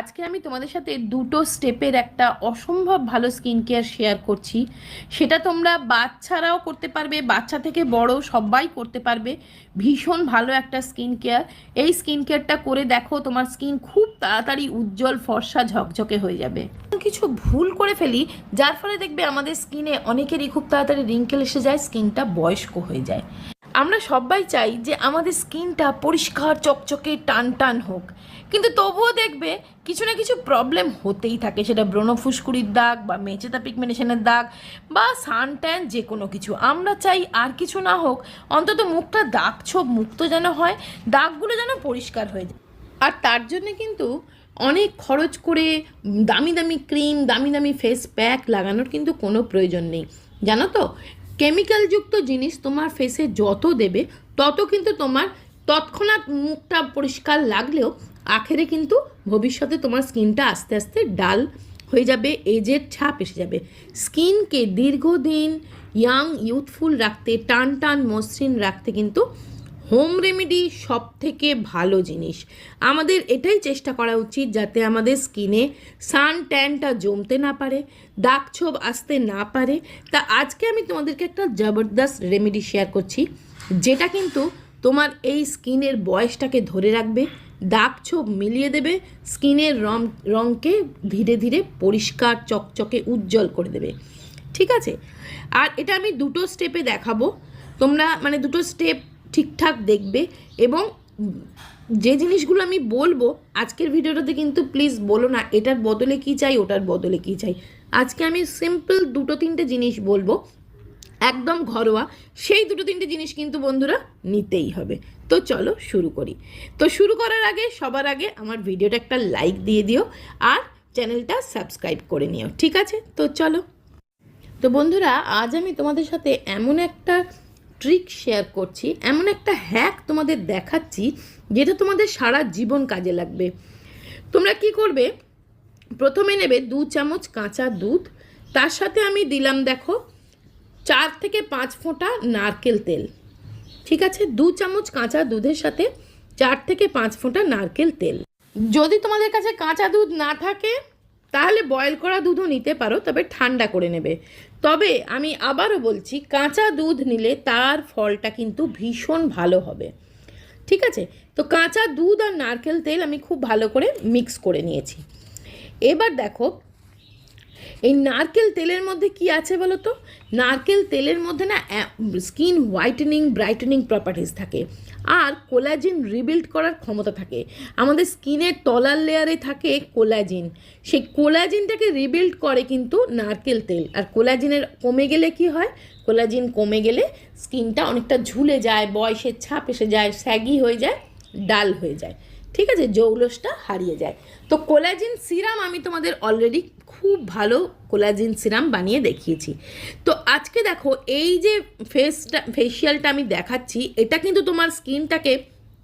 আজকে আমি তোমাদের সাথে দুটো স্টেপের একটা অসম্ভব ভালো স্কিন কেয়ার শেয়ার করছি। সেটা তোমরা বাচ্চারাও করতে পারবে, বাচ্চা থেকে বড় সবাই করতে পারবে। ভীষণ ভালো একটা স্কিন কেয়ার এই স্কিন কেয়ারটা করে দেখো তোমার স্কিন খুব তাড়াতাড়ি উজ্জ্বল, ফর্সা, ঝকঝকে হয়ে যাবে। কিছু ভুল করে ফেলি, যার ফলে দেখবে আমাদের স্কিনে অনেকেরই খুব তাড়াতাড়ি রিঙ্কেল এসে যায়, স্কিনটা বয়স্ক হয়ে যায়। আমরা সবাই চাই যে আমাদের স্কিনটা পরিষ্কার, চকচকে টান টান হোক। কিন্তু তবুও দেখবে কিছু না কিছু প্রবলেম হতেই থাকে। সেটা ব্রণ ফুসকুড়ির দাগ বা মেচেতা পিগমেন্টেশনের দাগ বা সান ট্যান যে কোনো কিছু। আমরা চাই আর কিছু না হোক, অন্তত মুখটা দাগ ছোপ মুক্ত যেন হয়, দাগগুলো যেন পরিষ্কার হয়ে যায়। আর তার জন্য কিন্তু অনেক খরচ করে দামি দামি ক্রিম দামি দামি ফেস প্যাক লাগানোর কিন্তু কোনো প্রয়োজন নেই। জানো তো? কেমিক্যালযুক্ত জিনিস তোমার ফেসে যত দেবে, তত কিন্তু তোমার তৎক্ষণাৎ মুখটা পরিষ্কার লাগলেও আখেরে কিন্তু ভবিষ্যতে তোমার স্কিনটা আস্তে আস্তে ডাল হয়ে যাবে এজের ছাপ এসে যাবে। স্কিনকে দীর্ঘদিন ইয়াং ইউথফুল রাখতে টান টান মসৃণ রাখতে কিন্তু হোম রেমেডি সব থেকে ভালো জিনিস। আমাদের এটাই চেষ্টা করা উচিত যাতে আমাদের স্কিনে সান ট্যানটা জমতে না পারে, দাগ ছোপ আসতে না পারে। তা আজকে আমি তোমাদেরকে একটা জবরদস্ত রেমেডি শেয়ার করছি, যেটা কিন্তু তোমার এই স্কিনের বয়সটাকে ধরে রাখবে, দাগ ছোপ মিলিয়ে দেবে স্কিনের রং রঙকে ধীরে ধীরে পরিষ্কার, চকচকে, উজ্জ্বল করে দেবে। ঠিক আছে? আর এটা আমি দুটো স্টেপে দেখাবো। তোমরা মানে দুটো স্টেপ ঠিকঠাক দেখবে এবং যে জিনিসগুলো আমি বলব, আজকের ভিডিওটাতে কিন্তু প্লিজ বলো না, এটার বদলে কি চাই, ওটার বদলে কি চাই। আজকে আমি সিম্পল দুটো তিনটে জিনিস বলব, একদম ঘরোয়া, সেই দুটো তিনটে জিনিস কিন্তু বন্ধুরা নিতেই হবে। তো চলো শুরু করি। তো শুরু করার আগে, সবার আগে আমার ভিডিওটা একটা লাইক দিয়ে দিও আর চ্যানেলটা সাবস্ক্রাইব করে নিও, ঠিক আছে? তো চলো। তো বন্ধুরা, আজ আমি তোমাদের সাথে এমন একটা ট্রিক শেয়ার করছি, এমন একটা হ্যাক তোমাদের দেখাচ্ছি, যেটা তোমাদের সারা জীবন কাজে লাগবে। তোমরা কি করবে? প্রথমে নেবে দু চামচ কাঁচা দুধ, তার সাথে আমি দিলাম দেখো চার থেকে পাঁচ ফোঁটা নারকেল তেল। ঠিক আছে? দু চামচ কাঁচা দুধের সাথে চার থেকে পাঁচ ফোঁটা নারকেল তেল। যদি তোমাদের কাছে কাঁচা দুধ না থাকে, তাহলে বয়েল করা দুধও নিতে পারো, তবে ঠান্ডা করে নেবে। তবে আমি আবারও বলছি, কাঁচা দুধ নিলে তার ফলটা কিন্তু ভীষণ ভালো হবে। ঠিক আছে? তো কাঁচা দুধ আর নারকেল তেল আমি খুব ভালো করে মিক্স করে নিয়েছি। এবার দেখো এই নারকেল তেলের মধ্যে কি আছে বলো তো নারকেল তেলের মধ্যে না স্কিন হোয়াইটেনিং, ব্রাইটেনিং প্রপার্টিস থাকে। আর কোলাজিন রিবিল্ড করার ক্ষমতা থাকে। আমাদের স্কিনের তলার লেয়ারে থাকে কোলাজিন। সেই কোলাজিনটাকে রিবিল্ড করে কিন্তু নারকেল তেল। আর কোলাজিনের কমে গেলে কি হয়? কোলাজিন কমে গেলে স্কিনটা অনেকটা ঝুলে যায়, বয়সের ছাপ এসে যায় স্যাগি হয়ে যায়, ডাল হয়ে যায়। ঠিক আছে? জৌলসটা হারিয়ে যায়। তো কোলাজিন সিরাম আমি তোমাদের অলরেডি খুব ভালো কোলাজিন সিরাম বানিয়ে দেখিয়েছি। তো আজকে দেখো, এই যে ফেসটা ফেসিয়ালটা আমি দেখাচ্ছি, এটা কিন্তু তোমার স্কিনটাকে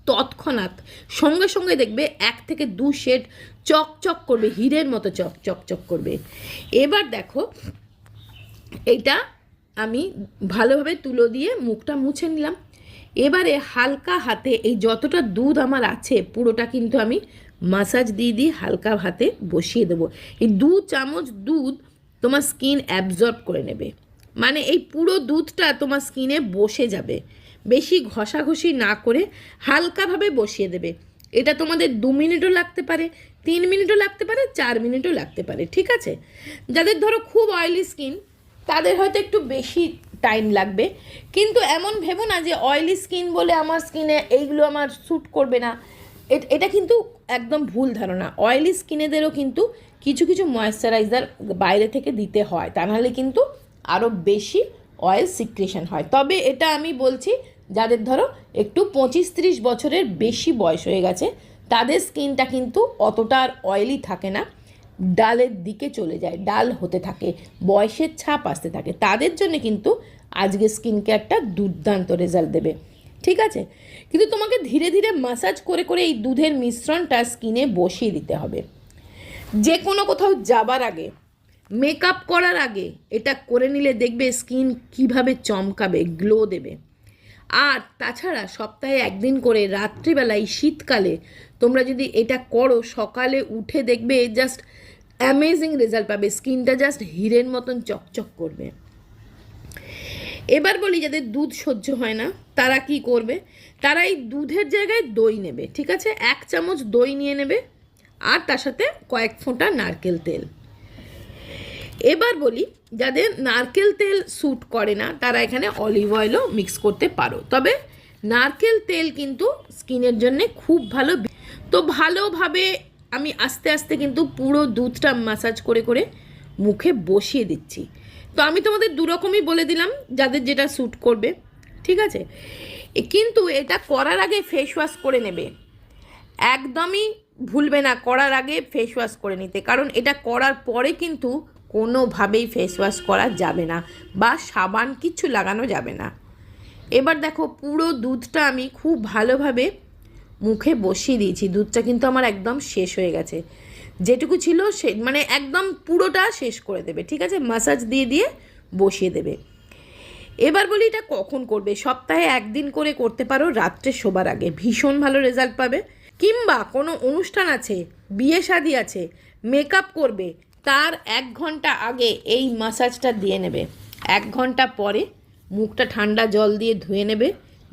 তৎক্ষণাৎ সঙ্গে সঙ্গে দেখবে এক থেকে দু শেড চকচক করবে, হীরের মতো চক চকচক করবে। এবার দেখো, এটা আমি ভালোভাবে তুলো দিয়ে মুখটা মুছে নিলাম। এবারে হালকা হাতে, এই যতটা দুধ আমার আছে, পুরোটা কিন্তু আমি মাসাজ দিয়ে দিয়ে হালকা হাতে বসিয়ে দেবো। এই দু চামচ দুধ তোমার স্কিন অ্যাবজর্ব করে নেবে। মানে এই পুরো দুধটা তোমার স্কিনে বসে যাবে। বেশি ঘষাঘষি না করে হালকাভাবে বসিয়ে দেবে। এটা তোমাদের দু মিনিটও লাগতে পারে, তিন মিনিটও লাগতে পারে, চার মিনিটও লাগতে পারে, ঠিক আছে? যাদের ধরো খুব অয়েলি স্কিন তাদের হয়তো একটু বেশি টাইম লাগবে। কিন্তু এমন ভেবো না যে অয়েলি স্কিন বলে আমার স্কিনে এইগুলো আমার শ্যুট করবে না। এটা কিন্তু একদম ভুল ধারণা। অয়েলি স্কিনেদেরও কিন্তু কিছু কিছু ময়েশ্চারাইজার বাইরে থেকে দিতে হয়। তা নাহলে কিন্তু আরও বেশি অয়েল সিক্রেশন হয়। তবে এটা আমি বলছি, যাদের ধরো একটু পঁচিশ ত্রিশ বছরের বেশি বয়স হয়ে গেছে, তাদের স্কিনটা কিন্তু অতটা আর অয়েলি থাকে না। ডালের দিকে চলে যায়, ডাল হতে থাকে, বয়সের ছাপ আসতে থাকে। তাদের জন্য কিন্তু আজকে স্কিন কেয়ারটা দুর্দান্ত রেজাল্ট দেবে। ঠিক আছে? কিন্তু তোমাকে ধীরে ধীরে মাসাজ করে করে এই দুধের মিশ্রণটা স্কিনে বসিয়ে দিতে হবে। যে কোনো কোথাও যাবার আগে মেকআপ করার আগে এটা করে নিলে দেখবে স্কিন কীভাবে চমকাবে গ্লো দেবে। আর তাছাড়া সপ্তাহে একদিন করে রাত্রিবেলায় শীতকালে তোমরা যদি এটা করো, সকালে উঠে দেখবে জাস্ট অ্যামেজিং রেজাল্ট পাবে। স্কিনটা জাস্ট হিরের মতন চকচক করবে। এবার বলি যাদের দুধ সহ্য হয় না, তারা কি করবে? তারা এই দুধের জায়গায় দই নেবে, ঠিক আছে? এক চামচ দই নিয়ে নেবে, আর তার সাথে কয়েক ফোঁটা নারকেল তেল। এবার বলি, যাদের নারকেল তেল স্যুট করে না, তারা এখানে অলিভ অয়েলও মিক্স করতে পারো। তবে নারকেল তেল কিন্তু স্কিনের জন্য খুব ভালো। তো ভালোভাবে আমি আস্তে আস্তে কিন্তু পুরো দুধটা মাসাজ করে করে মুখে বসিয়ে দিচ্ছি। তো আমি তোমাদের দুরকমই বলে দিলাম, যাদের যেটা স্যুট করবে, ঠিক আছে? কিন্তু এটা করার আগে ফেস ওয়াশ করে নেবে। একদমই ভুলবে না, করার আগে ফেস ওয়াশ করে নিতে। কারণ এটা করার পরে কিন্তু কোনোভাবেই ফেস ওয়াশ করা যাবে না বা সাবান কিছু লাগানো যাবে না। এবার দেখো পুরো দুধটা আমি খুব ভালোভাবে মুখে বসিয়ে দিয়েছি। দুধটা কিন্তু আমার একদম শেষ হয়ে গেছে। যেটুকু ছিল সে মানে একদম পুরোটা শেষ করে দেবে, ঠিক আছে? মাসাজ দিয়ে দিয়ে বসিয়ে দেবে। এবার বলি এটা কখন করবে? সপ্তাহে একদিন করে করতে পারো, রাত্রে শোবার আগে। ভীষণ ভালো রেজাল্ট পাবে। কিংবা কোনো অনুষ্ঠান আছে, বিয়ে শাদি আছে মেকআপ করবে তার এক ঘণ্টা আগে এই মাসাজটা দিয়ে নেবে। এক ঘণ্টা পরে মুখটা ঠান্ডা জল দিয়ে ধুয়ে নেবে,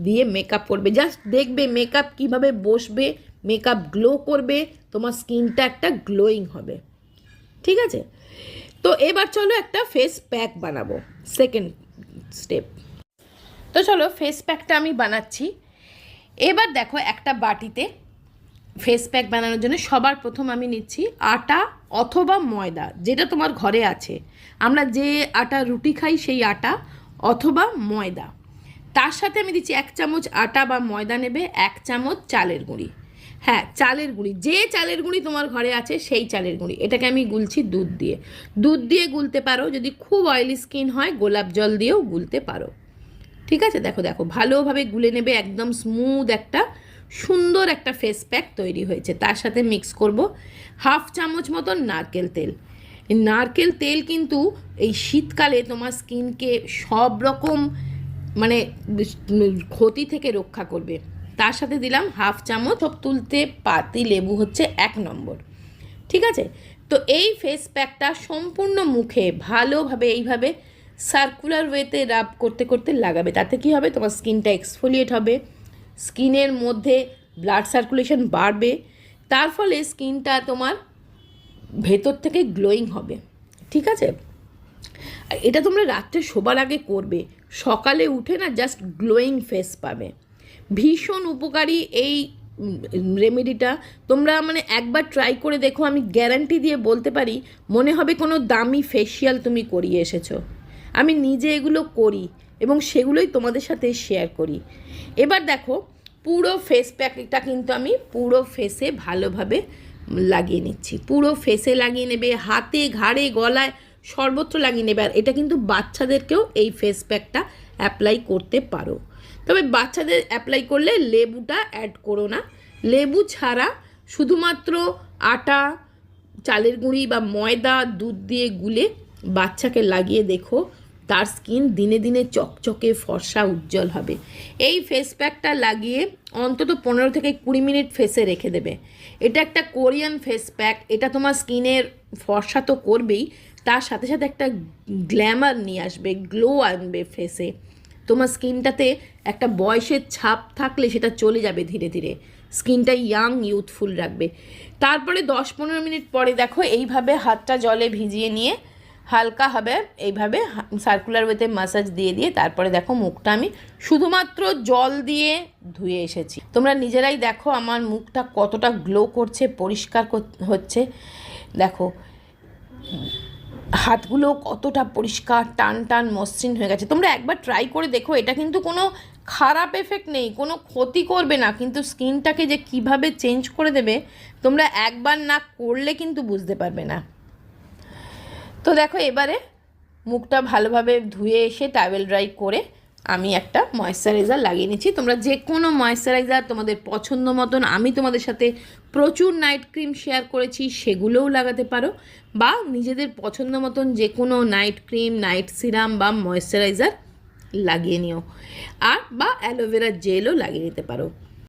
দিয়ে মেকআপ করবে। জাস্ট দেখবে মেকআপ কীভাবে বসবে মেকআপ গ্লো করবে, তোমার স্কিনটা একটা গ্লোয়িং হবে। ঠিক আছে? তো এবার চলো একটা ফেস প্যাক বানাবো। সেকেন্ড স্টেপ তো চলো ফেস প্যাকটা আমি বানাচ্ছি। এবার দেখো একটা বাটিতে ফেস প্যাক বানানোর জন্য সবার প্রথম আমি নিচ্ছি আটা অথবা ময়দা, যেটা তোমার ঘরে আছে। আমরা যে আটা রুটি খাই সেই আটা অথবা ময়দা। তার সাথে আমি দিচ্ছি এক চামচ আটা বা ময়দা নেবে, এক চামচ চালের গুঁড়ি। হ্যাঁ চালের গুঁড়ি, যে চালের গুঁড়ি তোমার ঘরে আছে সেই চালের গুঁড়ি। এটাকে আমি গুলছি দুধ দিয়ে। দুধ দিয়ে গুলতে পারো, যদি খুব অয়েলি স্কিন হয়, গোলাপ জল দিয়েও গুলতে পারো। ঠিক আছে? দেখো দেখো, ভালোভাবে গুলে নেবে, একদম স্মুথ একটা সুন্দর একটা ফেস প্যাক তৈরি হয়েছে। তার সাথে মিক্স করব হাফ চামচ মতন নারকেল তেল। নারকেল তেল কিন্তু এই শীতকালে তোমার স্কিনকে সব রকম মানে ক্ষতি থেকে রক্ষা করবে। তার সাথে দিলাম হাফ চামচ সব তুলতে পাতি লেবু হচ্ছে এক নম্বর। ঠিক আছে? তো এই ফেস প্যাকটা সম্পূর্ণ মুখে ভালোভাবে এইভাবে সার্কুলার ওয়েতে রাব করতে করতে লাগাবে। তাতে কি হবে? তোমার স্কিনটা এক্সফোলিয়েট হবে। স্কিনের মধ্যে ব্লাড সার্কুলেশন বাড়বে, তার ফলে স্কিনটা তোমার ভেতর থেকে গ্লোয়িং হবে, ঠিক আছে? এটা তোমরা রাত্রে শোবার আগে করবে, সকালে উঠে না জাস্ট গ্লোয়িং ফেস পাবে। ভীষণ উপকারী এই রেমেডিটা, তোমরা মানে একবার ট্রাই করে দেখো, আমি গ্যারান্টি দিয়ে বলতে পারি, মনে হবে কোনো দামি ফেসিয়াল তুমি করিয়ে এসেছ। আমি নিজে এগুলো করি এবং সেগুলোই তোমাদের সাথে শেয়ার করি। এবার দেখো, পুরো ফেস প্যাকটা কিন্তু আমি পুরো ফেসে ভালোভাবে লাগিয়ে নিচ্ছি। পুরো ফেসে লাগিয়ে নেবে, হাতে, ঘাড়ে, গলায় সর্বত্র লাগিয়ে নেবে। আর এটা কিন্তু বাচ্চাদেরকেও এই ফেস প্যাকটা অ্যাপ্লাই করতে পারো। তবে বাচ্চাদের অ্যাপ্লাই করলে লেবুটা অ্যাড করো না। লেবু ছাড়া শুধুমাত্র আটা, চালের গুঁড়ি বা ময়দা, দুধ দিয়ে গুলে বাচ্চাকে লাগিয়ে দেখো তার স্কিন দিনে দিনে চকচকে, ফর্সা, উজ্জ্বল হবে। এই ফেস প্যাকটা লাগিয়ে অন্তত পনেরো থেকে কুড়ি মিনিট ফেসে রেখে দেবে। এটা একটা কোরিয়ান ফেস প্যাক এটা তোমার স্কিনের ফর্সা তো করবেই, তার সাথে সাথে একটা গ্ল্যামার নিয়ে আসবে গ্লো আনবে ফেসে তোমার স্কিনটাতে একটা বয়সের ছাপ থাকলে সেটা চলে যাবে ধীরে ধীরে। স্কিনটা ইয়াং ইউথফুল রাখবে। তারপরে দশ পনেরো মিনিট পরে দেখো, এইভাবে হাতটা জলে ভিজিয়ে নিয়ে হালকা হবে, এইভাবে সার্কুলার ওয়েতে মাসাজ দিয়ে দিয়ে তারপরে দেখো মুখটা আমি শুধুমাত্র জল দিয়ে ধুয়ে এসেছি। তোমরা নিজেরাই দেখো আমার মুখটা কতটা গ্লো করছে, পরিষ্কার কর- হচ্ছে। দেখো, হাতগুলো কতটা পরিষ্কার, টান টান, মসৃণ হয়ে গেছে। তোমরা একবার ট্রাই করে দেখো, এটা কিন্তু কোনো খারাপ এফেক্ট নেই, কোনো ক্ষতি করবে না, কিন্তু স্কিনটাকে যে কীভাবে চেঞ্জ করে দেবে, তোমরা একবার না করলে কিন্তু বুঝতে পারবে না। তো দেখো এবারে মুখটা ভালোভাবে ধুয়ে এসে টাওয়েল ড্রাই করে আমি একটা ময়েশ্চারাইজার লাগিয়ে নিচ্ছি। তোমরা যে কোনো ময়েশ্চারাইজার তোমাদের পছন্দ মতন, আমি তোমাদের সাথে প্রচুর নাইট ক্রিম শেয়ার করেছি, সেগুলোও লাগাতে পারো। বা নিজেদের পছন্দ মতন যে কোনো নাইট ক্রিম নাইট সিরাম বা ময়েশ্চারাইজার লাগিয়ে নিও। আর বা অ্যালোভেরা জেলও লাগিয়ে নিতে পারো।